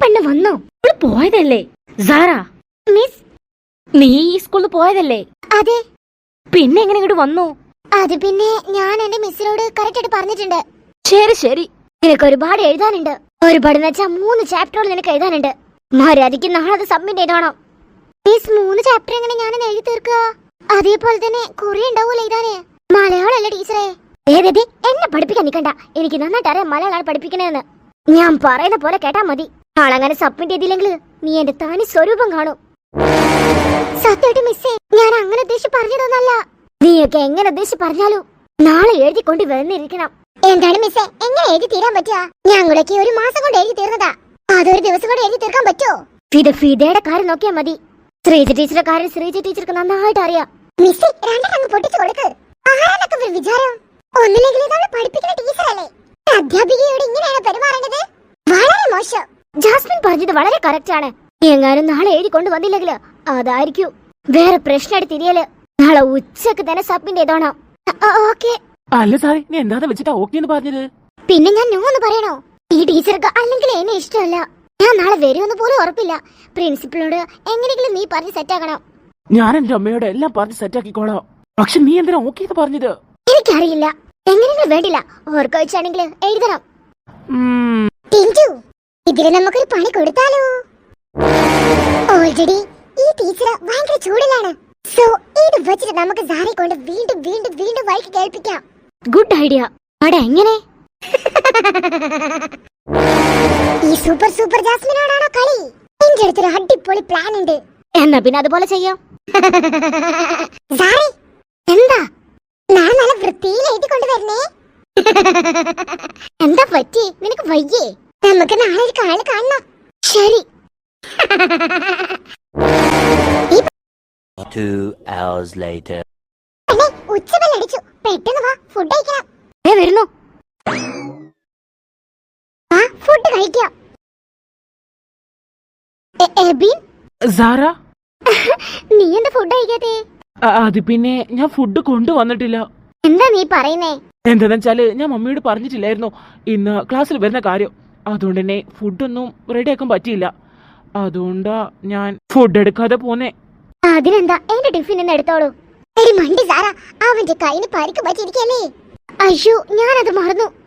പെണ്ണ് വന്നോ? പോയതല്ലേ? സാറ മിസ് നീ ഈ സ്കൂളിൽ പോയതല്ലേ? അതെ. പിന്നെ എങ്ങനെ ഇങ്ങോട്ട് വന്നു? അത് പിന്നെ ഞാൻ എന്റെ മിസ്സിനോട് കറക്റ്റ് ആയിട്ട് പറഞ്ഞിട്ടുണ്ട്. ശരി ശരി. നിനക്ക് ഒരുപാട് എഴുതാനുണ്ട്. ഒരുപാട് എന്ന് വെച്ചാൽ മൂന്ന് ചാപ്റ്ററുകൾ നിനക്ക് എഴുതാനുണ്ട്. മര്യാദയ്ക്ക് നാളെ അത് സബ്മിറ്റ് ചെയ്തോണം. മിസ് മൂന്ന് ചാപ്റ്റർ എങ്ങനെ ഞാൻ എഴുതി തീർക്കുക? അതേപോലെ തന്നെ കുറെ ഉണ്ടാവൂല എഴുതാന്. മലയാളം ടീച്ചറേ? ടീച്ചറെ ഏതേ എന്നെ പഠിപ്പിക്കാൻ നിൽക്കണ്ട എനിക്ക് നന്നായിട്ട് അറിയാം മലയാളമാണ് പഠിപ്പിക്കണേന്ന്. ഞാൻ പറയുന്ന പോലെ കേട്ടാ മതി. നാളെ അങ്ങനെ സബ്മിറ്റ് ചെയ്തില്ലെങ്കിൽ നീ എന്റെ തനി സ്വരൂപം കാണും. സത്യമായിട്ട് മിസ്സേ ഞാൻ അങ്ങനെ ഉദ്ദേശിച്ച് പറഞ്ഞതൊന്നല്ല. നീയൊക്കെ എങ്ങനെ ഉദ്ദേശിച്ച് പറഞ്ഞാലും നാളെ എഴുതിക്കൊണ്ട് വന്നിരിക്കണം. എന്താണ് മിസ്സേ എങ്ങനെ എഴുതി തീരാൻ പറ്റുക? ഞങ്ങളൊക്കെ ഒരു മാസം കൊണ്ട് എഴുതി തീർന്നതാ. അതൊരു ദിവസം കൊണ്ട് എഴുതി തീർക്കാൻ പറ്റുമോ ഫിദ ഫിദയുടെ കാര്യം നോക്കിയാ മതി. ശ്രീജ ടീച്ചറെ കാര്യം ശ്രീജ ടീച്ചർക്ക് നന്നായിട്ട് അറിയാം. മിസ്സേ രണ്ടെണ്ണം പൊട്ടിച്ചു കൊടുക്ക്. ആരാണൊക്കെ ഒരു വിചാരം? ഒന്നില്ലെങ്കിൽ നമ്മൾ പഠിപ്പിക്കുന്ന ടീച്ചറല്ലേ? അധ്യാപികയോട് ഇങ്ങനെയാണ് പെരുമാറേണ്ടത്? വളരെ മോശം. ജാസ്മിൻ പറഞ്ഞത് വളരെ കറക്റ്റ് ആണ്. എങ്ങാനും നാളെ എഴുതി കൊണ്ടു വന്നില്ലെങ്കിൽ അതായിരിക്കും. വേറെ പ്രശ്നം എടുത്തിരിയൽ. നാളെ ഉച്ചയ്ക്ക് തന്നെ സബ്മിറ്റ് ചെയ്തോണം. ഓക്കെ. അല്ല സാറേ നീ എന്താ വെച്ചിട്ടാ ഓക്കെ എന്ന് പറഞ്ഞത്? പിന്നെ ഞാൻ നോ എന്ന് പറയണോ? ഈ ടീച്ചർക്ക് അല്ലെങ്കിൽ എന്നെ ഇഷ്ടമല്ല. ഞാൻ നാളെ വരുമെന്ന് പോലും ഉറപ്പില്ല. പ്രിൻസിപ്പളിനോട് എങ്ങനെയെങ്കിലും നീ പറഞ്ഞ് സെറ്റാക്കണം ഞാൻ എന്റെ അമ്മയോട് എല്ലാം പറഞ്ഞ് സെറ്റാക്കിക്കോളാം പക്ഷെ നീ എന്തിനാ ഓക്കെ എന്ന് പറഞ്ഞത്? എനിക്കറിയില്ല. എങ്ങനെയെങ്കിലും വേണ്ടില്ല. ഓർക്കൊഴിച്ചാണെങ്കിൽ എഴുതണം. ഇതിന് നമുക്കൊരു പണി കൊടുത്താലോ? ഓൾറെഡി ഈ ടീച്ചർ ഭയങ്കര ചൂടിലാണ്. സോ ഇത് വെച്ചിട്ട് നമുക്ക് സാറി കൊണ്ട് വീണ്ടും വീണ്ടും വീണ്ടും വൈക്ക് കേൾപ്പിക്കാം. ഗുഡ് ഐഡിയ അവിടെ എങ്ങനെ? ഈ സൂപ്പർ സൂപ്പർ ജാസ്മിനോടാണോ കളി? എന്റെ അടുത്തൊരു അടിപൊളി പ്ലാൻ ഉണ്ട്. എന്നാ പിന്നെ അതുപോലെ ചെയ്യാം. സാറി എന്താ? ഞാൻ നല്ല വൃത്തിയിൽ എഴുതി വരണേ എന്താ പറ്റി? നിനക്ക് വയ്യേ? നമുക്ക് നാളെ ഒരു കാൽ കാണണം. ശരി. Two hours later. അല്ലേ ഉച്ചബെല്ലടിച്ചു പെട്ടെന്ന് വാ ഫുഡ് കഴിക്കണം. ഏ വരുന്നു. ആ ഫുഡ് കഴിക്കാം. A- Ebin Sara? നീ എന്താ ഫുഡ് കഴിക്കാത്തേ? അത് പിന്നെ ഞാൻ ഫുഡ് കൊണ്ടുവന്നിട്ടില്ല. എന്താ നീ പറയുന്നേ? എന്താന്ന് വെച്ചാൽ ഞാൻ മമ്മിയോട് പറഞ്ഞിട്ടില്ലായിരുന്നു ഇന്ന് ക്ലാസ്സിൽ വരുന്ന കാര്യം. അതുകൊണ്ട് തന്നെ ഫുഡൊന്നും റെഡിയാക്കാൻ പറ്റിയില്ല. അതുകൊണ്ടാ ഞാൻ ഫുഡ് എടുക്കാതെ പോന്നെ. അതിനെന്താ? എന്റെ ടിഫിൻ ഒന്ന് എടുത്തോളൂ. മണ്ടി അവന്റെ കൈന് പരിക്ക് പറ്റിയിരിക്കല്ലേ. അയ്യോ ഞാനത് മറന്നു.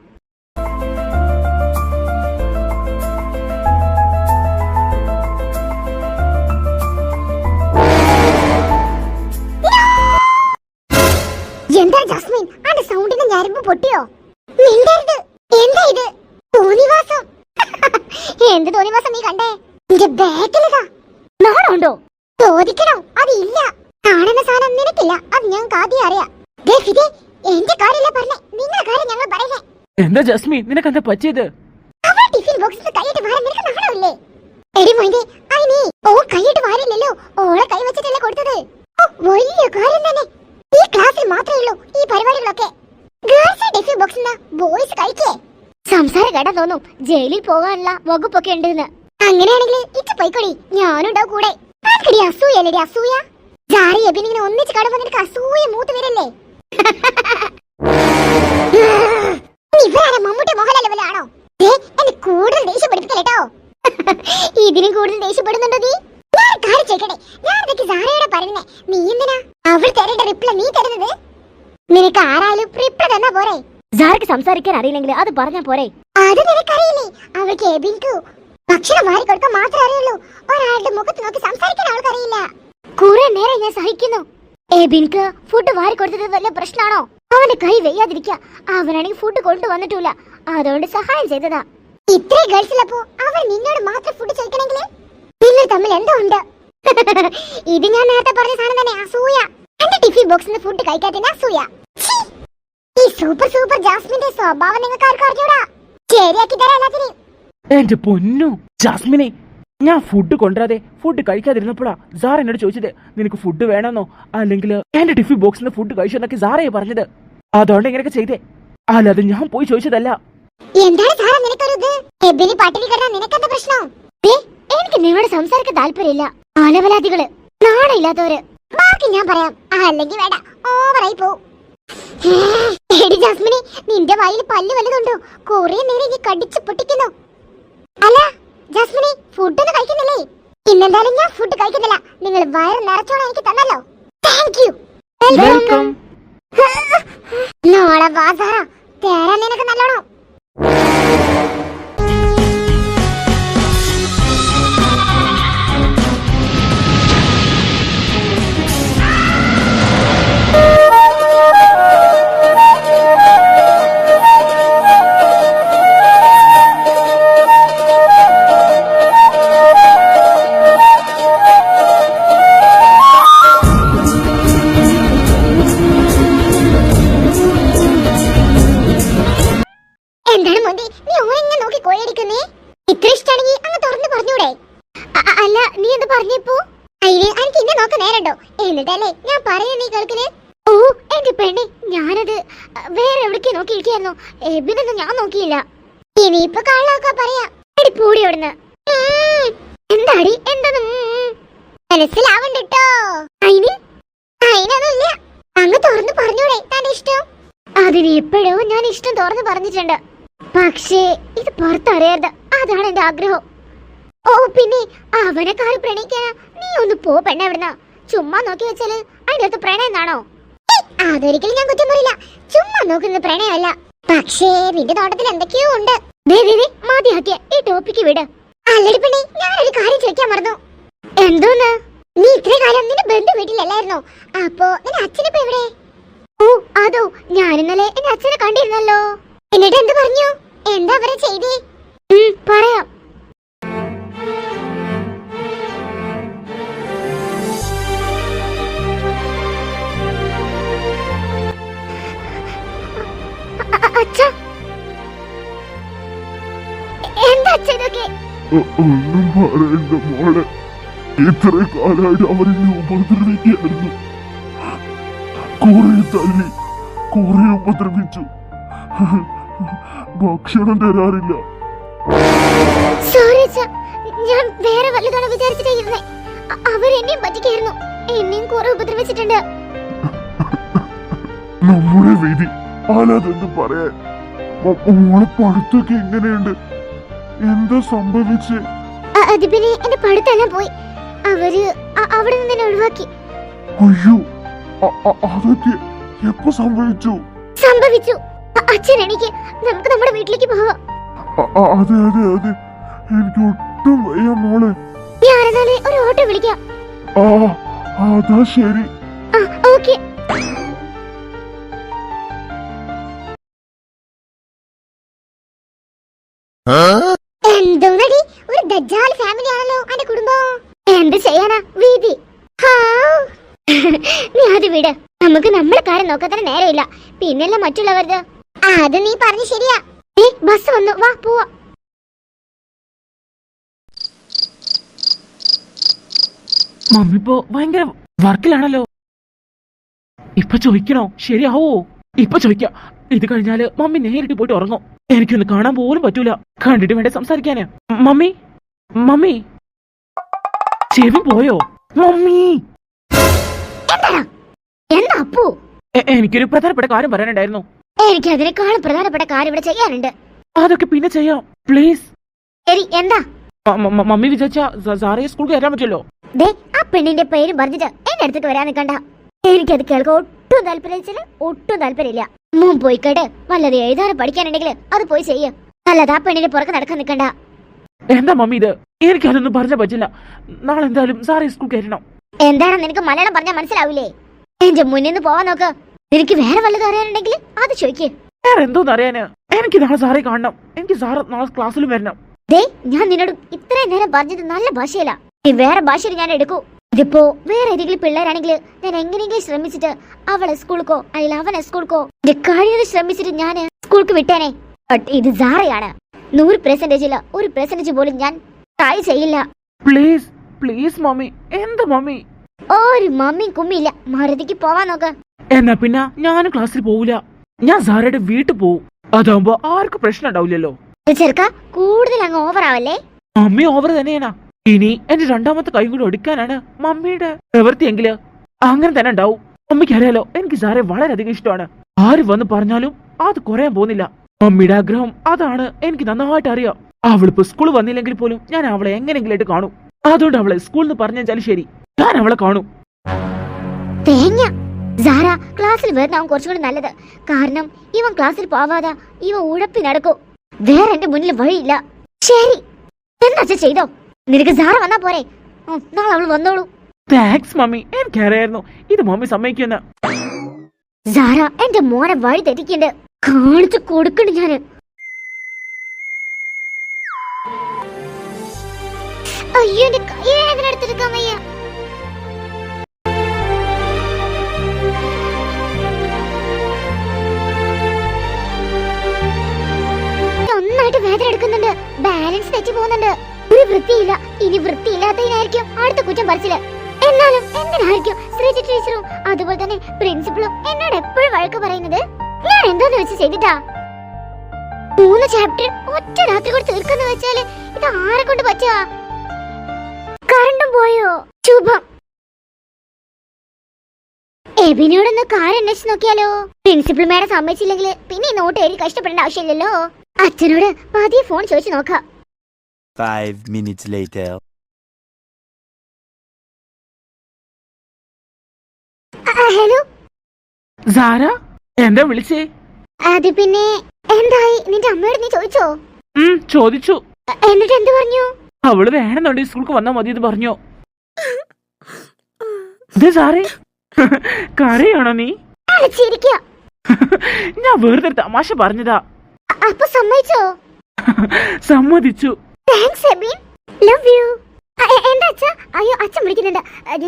ചോദിക്കണോ അതില്ല കാണുന്ന സാധനം നിനക്കില്ല. അത് ഞങ്ങൾക്ക് ആദ്യം അറിയാം. എന്റെ കാര്യമല്ല പറഞ്ഞേ? നിങ്ങളെ കാര്യം ഞങ്ങൾ പറയുന്നേ എന്താ ജസ്മി? നിനക്ക് എന്താ പറ്റിയത്? ടിഫിൻ ബോക്സിൽ കൈയിട്ട് വാരാൻ നിനക്ക് നാണമില്ലേ? എടി അയിനേ ഓ കൈയിട്ട് ഓളെ കൈ വെച്ചിട്ടല്ലേ കൊടുത്തത്. വലിയ കാര്യം തന്നെ. ഈ ക്ലാസ്സിൽ മാത്രമേ ഉള്ളൂ ഈ പരിപാടികളൊക്കെ. ഗേൾസ് ടിഫിൻ ബോക്സിൽ ബോയ്സ് കഴിക്കേ സംസാരം കേട്ടാ തോന്നും. ജയിലിൽ പോകാനുള്ള വകുപ്പൊക്കെ ഉണ്ടെന്ന്. അങ്ങനെയാണെങ്കിൽ ഇച്ച് പോയിക്കൊടി. ഞാനുണ്ടാവും കൂടെ. ആർക്കടി അസൂയല്ലേടി അസൂയ. ജാറി എബിൻ ഇങ്ങനെ ഒന്നിച്ച് കട വന്നിട്ട് അസൂയ മൂത്ത് വരല്ലേ? ഇവരാണ് മമ്മൂട്ടി മോഹൻലാൽ ദേ, എന്നെ കൂടുതൽ ദേഷ്യം പഠിപ്പിക്കലേട്ടോ ഇതിനും കൂടുതൽ ദേഷ്യപ്പെടുന്നുണ്ടോ നീ? ഞാൻ കാര്യം ചോദിക്കട്ടെ. ഞാൻ ഇതൊക്കെ സാറയോടെ പറയുന്നേ. നീ എന്തിനാ? അവൾ തരേണ്ട റിപ്ലൈ നീ തരുന്നത്? നിനക്ക് ആരായാലും റിപ്ലൈ തന്നാ പോരെ? സാർക്ക് സംസാരിക്കാൻ അറിയില്ലെങ്കിൽ അത് പറഞ്ഞാ പോരെ? അത് നിനക്കറിയില്ലേ? അവൾക്ക് എബിൻകു ഭക്ഷണം വാരി കൊടുക്കാൻ മാത്രമേ അറിയുള്ളൂ. ഒരാളുടെ മുഖത്ത് നോക്കി സംസാരിക്കാൻ അവൾക്കറിയില്ല. കുറെ നേരം ഞാൻ സഹിക്കുന്നു. എബിൻക്ക് ഫുഡ് വാരി കൊടുത്തത് വല്ല പ്രശ്നമാണോ അവന്റെ കൈ വെയ്യാതിരിക്ക. അവനാണെങ്കിൽ ഫുഡ് കൊണ്ടുവന്നിട്ടില്ല അതുകൊണ്ട് സഹായം ചെയ്തതാ. ഇത്രേ ഗൾസിലപ്പോ അവൻ നിന്നോട് മാത്രം ഫുഡ് ചോദിക്കണമെങ്കിൽ നിങ്ങൾ തമ്മിൽ എന്തോ ഉണ്ട്. ഇത് ഞാൻ നേരത്തെ പറഞ്ഞ സാധനം തന്നെ അസൂയ. എന്റെ ടിഫിൻ ബോക്സിൽ ഫുഡ് കഴിക്കാത്തതിന് അസൂയ. ഈ സൂപ്പർ സൂപ്പർ ജാസ്മിന്റെ സ്വഭാവം നിങ്ങൾക്ക് ആർക്കും അറിഞ്ഞൂടാ. ശരിയാക്കി തരാം എല്ലാത്തിനെയും. എന്റെ പൊന്നു ജാസ്മിനെ. ഞാൻ ഫുഡ് കൊണ്ടുവരാതെ ഫുഡ് കഴിക്കാതിരുന്നപ്പോഴാ സാർ എന്നോട് ചോദിച്ചത് നിനക്ക് ഫുഡ് വേണമെന്നോ? അല്ലെങ്കിൽ എന്റെ ടിഫിൻ ബോക്സിൽ നിന്ന് ഫുഡ് കഴിച്ചു എന്നൊക്കെ സാറേ പറഞ്ഞത്. അതുകൊണ്ട് ഇങ്ങനെയൊക്കെ ചെയ്തേ. അല്ലാതെ ഞാൻ പോയി ചോദിച്ചതല്ല. എനിക്ക് ഞാൻ പറയാം. അല്ലെങ്കിൽ ജാസ്മിനി നിന്റെ വായിൽ പല്ല് വല്ലതുണ്ടോ? കൊറേ നേരം നീ കടിച്ചു പൊട്ടിക്കുന്നു. അല്ല ജസ്മിനി ഫുഡ് ഒന്നും കഴിക്കുന്നില്ലേ? ഇന്നെന്തായാലും ഞാൻ ഫുഡ് കഴിക്കുന്നില്ല. നിങ്ങൾ വയറ് നിറച്ചോളം എനിക്ക് തന്നല്ലോ. താങ്ക് യു വെൽക്കം നോളെ വാ സാറ തേരാൻ നിനക്ക് നല്ലോണം. പറഞ്ഞപ്പോ. അയ്യേ എനിക്ക് ഇന്നെ നോക്ക നേരണ്ടോ? എന്നിട്ടല്ലേ ഞാൻ പറയുന്ന നീ കേൾക്കുന്നേ ഓ എന്റെ പെണ്ണെ ഞാനത് വേറെ എവിടേക്ക് നോക്കിയിരിക്കായിരുന്നു എബിനൊന്നും ഞാൻ നോക്കിയില്ല. ഇനിയിപ്പൊ കള്ളൊക്കെ പറയാ. എടി പൂടി അവിടുന്ന് എന്താടി? എന്തൊന്നും മനസ്സിലാവണ്ടോ അയിന്? അയിനൊന്നുമില്ല. അങ്ങ് തുറന്നു പറഞ്ഞൂടെ തന്റെ ഇഷ്ടം. അതിന് എപ്പോഴോ ഞാൻ ഇഷ്ടം തുറന്നു പറഞ്ഞിട്ടുണ്ട്. പക്ഷേ ഇത് പുറത്തറിയരുത്. അതാണ് എന്റെ ആഗ്രഹം. ഓ പിന്നെ അവനെ കാറ് പ്രണയിക്കാനാ നീ ഒന്ന് പോ പെണ്ണ എവിടുന്ന ചുമ്മാ നോക്കി വെച്ചാൽ അതിന്റെ അടുത്ത് പ്രണയം എന്നാണോ അതൊരിക്കലും ഞാൻ കുറ്റം പറയില്ല. ചുമ്മാ നോക്കുന്നത് പ്രണയമല്ല. പക്ഷേ നിന്റെ തോട്ടത്തിൽ എന്തൊക്കെയോ ഉണ്ട്. മതിയാക്കിയ ഈ ടോപ്പിക്ക് വിട്. അല്ലടി പെണ്ണെ ഞാനൊരു കാര്യം ചോദിക്കാൻ മറന്നു. എന്തോന്ന്? നീ ഇത്രയും കാലം നിന്റെ ബന്ധു വീട്ടിലല്ലായിരുന്നോ? അപ്പോ നിന്റെ അച്ഛനിപ്പോ എവിടെ? ഓ അതോ ഞാൻ ഇന്നലെ എന്റെ അച്ഛനെ കണ്ടിരുന്നല്ലോ. എന്നിട്ട് എന്ത് പറഞ്ഞു? എന്താ അവരെ ചെയ്തേ? പറയാം. അച്ഛാ. എന്താ ഒന്നും പറയണ്ട മോളെ. ഇത്ര കാലമായിട്ട് അവരെന്നെ ഉപദ്രവിക്കുകയായിരുന്നു. കുറെ തല്ലി കുറെ ഉപദ്രവിച്ചു. ഭക്ഷണം തരാറില്ല. ഞാൻ വേറെ വല്ലതാണ് വിചാരിച്ചിട്ടേ ഇരുന്നേ. അ- അവരെന്നെയും പറ്റിക്കായിരുന്നു. എന്നെയും കുറെ ഉപദ്രവിച്ചിട്ടുണ്ട്. നമ്മുടെ വിധി. അല്ലാതെന്ത് പറയാൻ മോളെ പഠിത്തൊക്കെ എങ്ങനെയുണ്ട് എന്താ സംഭവിച്ച്? അ- അത് പിന്നെ എന്റെ പോയി. അവർ അവിടെ നിന്ന് ഒഴിവാക്കി. അയ്യോ അതൊക്കെ എപ്പോ സംഭവിച്ചു? സംഭവിച്ചു. അ- അച്ഛൻ എനിക്ക് നമുക്ക് നമ്മുടെ വീട്ടിലേക്ക് പോവാം. അതെ അതെ അതെ. എനിക്ക് ഒട്ടും വയ്യ മോളെ. ഞാനെന്നാലേ ഒരു ഓട്ടോ വിളിക്കാം. ആ അതാ ശരി. ഓക്കെ. എന്തോന്നടി ഒരു ദജ്ജാൽ ഫാമിലി ആണല്ലോ അന്റെ കുടുംബം. എന്ത് ചെയ്യാനാ? വീതി. നീ അത് വിട്. നമുക്ക് നമ്മളെ കാര്യം നോക്കാൻ തന്നെ നേരമില്ല. പിന്നല്ല മറ്റുള്ളവരത് അത് നീ പറഞ്ഞു ശരിയാ. ഏ ബസ് വന്നു. വാ പോവാ. മമ്മി ഇപ്പോ ഭയങ്കര വർക്കിലാണല്ലോ. ഇപ്പൊ ചോദിക്കണോ? ശരിയാവോ? ഇപ്പൊ ചോദിക്കാം. ഇത് കഴിഞ്ഞാൽ മമ്മി നേരിട്ട് പോയിട്ട് ഉറങ്ങും. എനിക്കൊന്ന് കാണാൻ പോലും പറ്റൂല. കണ്ടിട്ട് വേണ്ട സംസാരിക്കാന്? മമ്മി? മമ്മി? ചെവി പോയോ? മമ്മി? എന്താ അപ്പു? എനിക്കൊരു പ്രധാനപ്പെട്ട കാര്യം പറയാനുണ്ടായിരുന്നു. എനിക്ക് അതിനേക്കാളും പ്രധാനപ്പെട്ട കാര്യം ഇവിടെ ചെയ്യാനുണ്ട്. അതൊക്കെ പിന്നെ ചെയ്യാം. പ്ലീസ്. ശരി എന്താ? മമ്മി വിചാരിച്ച സ്കൂളിൽ സ്കൂൾ കയറാൻ പറ്റുമല്ലോ? ദേ ആ പെണ്ണിന്റെ പേര് പറഞ്ഞിട്ട് എന്റെ അടുത്തേക്ക് വരാൻ നിൽക്കണ്ട എനിക്കത് കേൾക്കാൻ ഒട്ടും താല്പര്യം ഒട്ടും താല്പര്യമില്ല. മോൻ പോയി കേട് വല്ലത് എഴുതാനും പഠിക്കാനുണ്ടെങ്കിൽ അത് പോയി ചെയ്യ. അല്ലാതെ ആ പെണ്ണിന്റെ പുറകെ നടക്കാൻ നിൽക്കണ്ട എന്താ മമ്മി ഇത്? എനിക്കതൊന്നും പറഞ്ഞ പറ്റില്ല. നാളെ എന്തായാലും സാറേ സ്കൂൾ കയറണം. എന്താണ് നിനക്ക് മലയാളം പറഞ്ഞാൽ മനസ്സിലാവില്ലേ എന്റെ മുന്നിൽ നിന്ന് പോവാൻ നോക്ക്. നിനക്ക് വേറെ വല്ലതും അറിയാനുണ്ടെങ്കിൽ അത് ചോദിക്ക്. വേറെ എന്തോന്ന് അറിയാന്? എനിക്ക് നാളെ സാറേ കാണണം. എനിക്ക് സാറ് നാളെ ക്ലാസ്സിലും വരണം. ദേ ഞാൻ നിന്നോട് ഇത്രയും നേരം പറഞ്ഞത് നല്ല ഭാഷയില്ല. നീ വേറെ ഭാഷയിൽ ഞാൻ എടുക്കൂ. ഇതിപ്പോ വേറെ ഏതെങ്കിലും പിള്ളേരാണെങ്കിൽ ഞാൻ എങ്ങനെയെങ്കിലും ശ്രമിച്ചിട്ട് അവളെ സ്കൂൾക്കോ അല്ലെങ്കിൽ അവനെ സ്കൂൾക്കോ എന്റെ കഴിയുന്നത് ശ്രമിച്ചിട്ട് ഞാൻ സ്കൂൾക്ക് വിട്ടേനെ. ബട്ട് ഇത് സാറയാണ്. നൂറ് പെർസെന്റേജ് ഇല്ല ഒരു പെർസെന്റേജ് പോലും ഞാൻ ട്രൈ ചെയ്യില്ല. പ്ലീസ് പ്ലീസ് മമ്മി എന്ത് മമ്മി ഒരു മമ്മിയും കുമ്മിയില്ല മരതിക്ക് പോവാൻ നോക്ക്. എന്നാ പിന്നെ ഞാൻ ക്ലാസ്സിൽ പോവില്ല ഞാൻ സാറയുടെ വീട്ടിൽ പോവും. അതാവുമ്പോ ആർക്കും പ്രശ്നം ഉണ്ടാവില്ലല്ലോ. ചെറുക്ക കൂടുതൽ അങ്ങ് ഓവർ ആവല്ലേ? മമ്മി ഓവർ തന്നെയാണാ ഇനി എന്റെ രണ്ടാമത്തെ കൈ കൂടി എടുക്കാനാണ് മമ്മിയുടെ പ്രവൃത്തിയെങ്കിൽ അങ്ങനെ തന്നെ ഉണ്ടാവും. മമ്മിക്ക് അറിയാലോ എനിക്ക് സാറെ വളരെയധികം ഇഷ്ടമാണ്. ആര് വന്ന് പറഞ്ഞാലും അത് കുറയാൻ പോകുന്നില്ല. മമ്മിയുടെ ആഗ്രഹം അതാണ് എനിക്ക് നന്നായിട്ട് അറിയാം. അവളിപ്പോ സ്കൂൾ വന്നില്ലെങ്കിൽ പോലും ഞാൻ അവളെ എങ്ങനെയെങ്കിലും കാണും. അതുകൊണ്ട് അവളെ സ്കൂളിൽ നിന്ന് പറഞ്ഞാലും ശരി. ഞാൻ അവളെ കാണും. തേങ്ങ. ക്ലാസ്സിൽ വരുന്നവൻ കുറച്ചുകൂടി നല്ലത്. കാരണം ഇവൻ ക്ലാസ്സിൽ പോവാതെ ഇവൻ ഉഴപ്പി നടക്കും. വേറെ എന്റെ മുന്നിൽ വഴിയില്ല. ശരി. എന്താ ചെയ്തോ? നിനക്ക് സാറ വന്നാ പോരെ? നാളെ അവൾ വന്നോളൂ. Thanks mummy. എനിക്കറിയായിരുന്നു ഇത് മമ്മി സമ്മതിക്കുന്ന സാറ എന്റെ മോനെ വഴി തെറ്റിക്കണ്ട് കാണിച്ചു കൊടുക്കണ്ട് ഞാൻ. അയ്യോ എന്റെ കൈ വേദന എടുത്തെടുക്കാൻ വയ്യ നന്നായിട്ട് വേദന എടുക്കുന്നുണ്ട്. ബാലൻസ് തെറ്റി പോകുന്നുണ്ട്. വൃത്തിയില്ല. ഇനി വൃത്തിയില്ലാത്തതിനായിരിക്കും അടുത്ത കുറ്റം പറിച്ചിൽ. എന്നാലും എന്തിനായിരിക്കും ശ്രീജ ടീച്ചറും അതുപോലെ തന്നെ പ്രിൻസിപ്പളും എന്നോട് എപ്പോഴും വഴക്ക് പറയുന്നത്? ഞാൻ എന്തോന്ന് വെച്ച് ചെയ്തിട്ടാ? മൂന്ന് ചാപ്റ്റർ ഒറ്റ രാത്രി കൊണ്ട് തീർക്കുന്ന വെച്ചാൽ ഇത് ആരെ കൊണ്ട് പറ്റാ കറണ്ടും പോയോ? ശുഭം. എബിനോടൊന്ന് കാർ അന്വേഷിച്ച് നോക്കിയാലോ? പ്രിൻസിപ്പൽ മേഡം സമ്മതിച്ചില്ലെങ്കിൽ പിന്നെ നോട്ട് എഴുതി കഷ്ടപ്പെടേണ്ട ആവശ്യമില്ലല്ലോ? അച്ഛനോട് പതിയെ ഫോൺ ചോദിച്ചു നോക്കാം. Five minutes later. ഹലോ? സാര? എന്താ വിളിച്ചേ? അത് പിന്നെ എന്തായി? നിന്റെ അമ്മയോട് നീ ചോദിച്ചോ? ഉം ചോദിച്ചു. അ, എന്നിട്ട് എന്ത് പറഞ്ഞു? അവൾ വേണമെന്നുണ്ടെങ്കിൽ സ്കൂൾക്ക് വന്നാ മതി എന്ന് പറഞ്ഞു. ഇത് സാറേ കരയാണോ നീ? ഞാൻ വെറുതെ ഒരു തമാശ പറഞ്ഞതാ. അപ്പൊ സമ്മതിച്ചോ? സമ്മതിച്ചു. താങ്ക്സ് എബിൻ ലവ് യു എന്താ അച്ഛ? അയ്യോ അച്ഛൻ വിളിക്കുന്നുണ്ട്.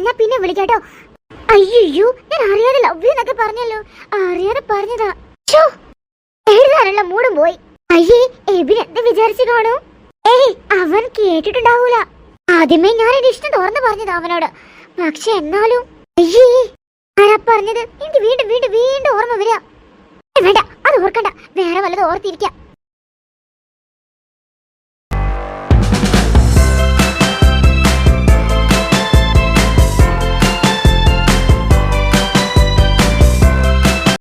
ഞാൻ പിന്നെ വിളിക്കാട്ടോ അയ്യോ ഞാൻ അറിയാതെ ലവ് യു എന്നൊക്കെ പറഞ്ഞല്ലോ. അറിയാതെ പറഞ്ഞതാ. എഴുതാനുള്ള മൂടും പോയി. അയ്യേ എബിൻ എന്താ വിചാരിച്ചു കാണൂ? ഏയ് അവൻ കേട്ടിട്ടുണ്ടാവൂല. ആദ്യമേ ഞാൻ എന്റെ ഇഷ്ടം തുറന്നു പറഞ്ഞത് അവനോട്. പക്ഷെ എന്നാലും അയ്യേ ആരാ പറഞ്ഞത്? എനിക്ക് വീണ്ടും വീണ്ടും വീണ്ടും ഓർമ്മ വരിക വേണ്ട അത് ഓർക്കണ്ട. വേറെ വല്ലതും ഓർത്തിരിക്കാം.